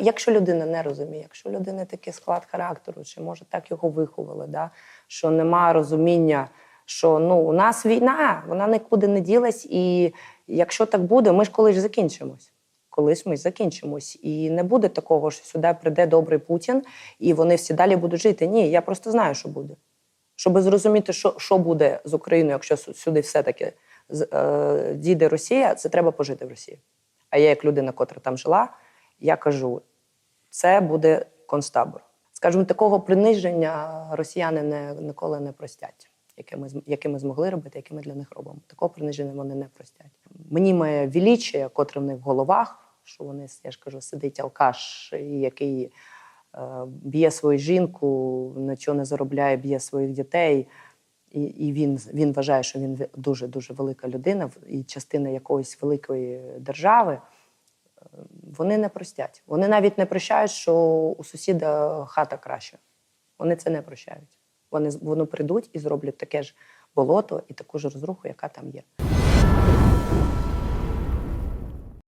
Якщо людина не розуміє, якщо людина такий склад характеру, чи може так його виховали, да? що нема розуміння, що ну у нас війна, вона нікуди не ділась, і якщо так буде, ми ж колись закінчимось. Колись ми закінчимось. І не буде такого, що сюди прийде добрий Путін, і вони всі далі будуть жити. Ні, я просто знаю, що буде. Щоб зрозуміти, що, що буде з Україною, якщо сюди все-таки е, дійде Росія, це треба пожити в Росії. А я, як людина, котра там жила, я кажу: це буде концтабор. Скажімо, такого приниження росіяни не, ніколи не простять, яке ми, яке ми змогли робити, яке ми для них робимо. Такого приниження вони не простять. Мені моє величие, котре в них в головах, що вони, я ж кажу, сидить алкаш, який е, б'є свою жінку, нічого не заробляє, б'є своїх дітей. І, і він, він вважає, що він дуже дуже велика людина і частина якоїсь великої держави. Вони не простять. Вони навіть не прощають, що у сусіда хата краще. Вони це не прощають. Вони, вони прийдуть і зроблять таке ж болото і таку ж розруху, яка там є.